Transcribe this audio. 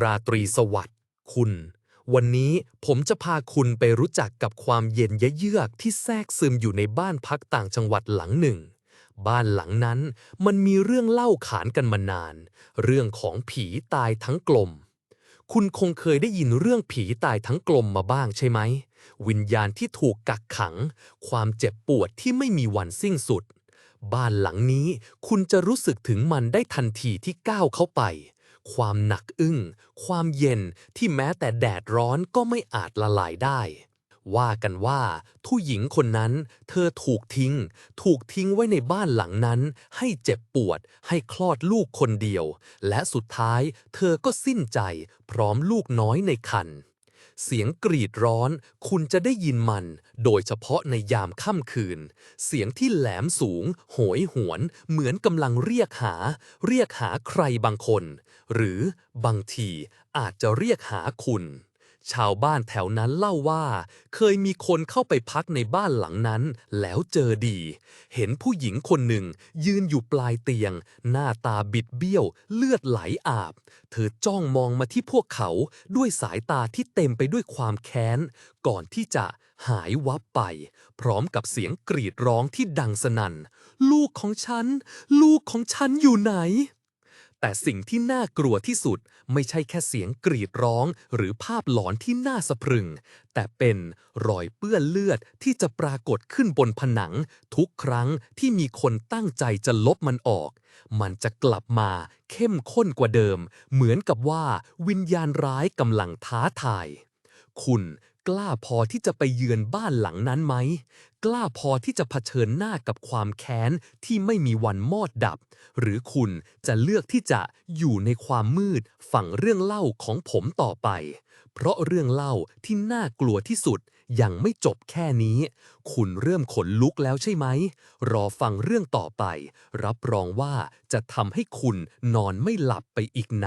ราตรีสวัสดิ์คุณ วันนี้ผมจะพาคุณไปรู้จักกับความเย็นเยือกที่แทรกซึมอยู่ในบ้านพักต่างจังหวัดหลังหนึ่ง บ้านหลังนั้นมันมีเรื่องเล่าขานกันมานาน เรื่องของผีตายทั้งกลม คุณคงเคยได้ยินเรื่องผีตายทั้งกลมมาบ้างใช่ไหม วิญญาณที่ถูกกักขัง ความเจ็บปวดที่ไม่มีวันสิ้นสุด บ้านหลังนี้คุณจะรู้สึกถึงมันได้ทันทีที่ก้าวเข้าไป ความหนักอึ้ง ความเย็นที่แม้แต่แดดร้อนก็ไม่อาจละลายได้ ว่ากันว่าผู้หญิงคนนั้น เธอถูกทิ้ง ถูกทิ้งไว้ในบ้านหลังนั้น ให้เจ็บปวด ให้คลอดลูกคนเดียว และสุดท้าย เธอก็สิ้นใจ พร้อมลูกน้อยในครรภ์ เสียงกรีดร้อน คุณจะได้ยินมัน โดยเฉพาะในยามค่ำคืน เสียงที่แหลมสูง โหยหวน เหมือนกำลังเรียกหา เรียกหาใครบางคน หรือบางทีอาจจะเรียกหาคุณ ชาวบ้านแถวนั้นเล่าว่า เคยมีคนเข้าไปพักในบ้านหลังนั้น แล้วเจอดี เห็นผู้หญิงคนหนึ่ง ยืนอยู่ปลายเตียง หน้าตาบิดเบี้ยว เลือดไหลอาบ เธอจ้องมองมาที่พวกเขาด้วยสายตาที่เต็มไปด้วยความแค้น ก่อนที่จะหายวับไป พร้อมกับเสียงกรีดร้องที่ดังสนั่น ลูกของฉัน ลูกของฉันอยู่ไหน แต่สิ่งที่น่ากลัวที่สุดไม่ใช่แค่เสียงกรีดร้อง หรือภาพหลอนที่น่าสะพรึง แต่เป็นรอยเปื้อนเลือดที่จะปรากฏขึ้นบนผนัง ทุกครั้งที่มีคนตั้งใจจะลบมันออก มันจะกลับมาเข้มข้นกว่าเดิม เหมือนกับว่าวิญญาณร้ายกำลังท้าทาย คุณ กล้าพอที่จะไปเยือนบ้านหลังนั้นไหม กล้าพอที่จะเผชิญหน้ากับความแค้นที่ไม่มีวันมอดดับ หรือคุณจะเลือกที่จะอยู่ในความมืดฝั่งเรื่องเล่าของผมต่อไป เพราะเรื่องเล่าที่น่ากลัวที่สุดยังไม่จบแค่นี้ คุณเริ่มขนลุกแล้วใช่ไหม รอฟังเรื่องต่อไป รับรองว่าจะทำให้คุณนอนไม่หลับไปอีกนาน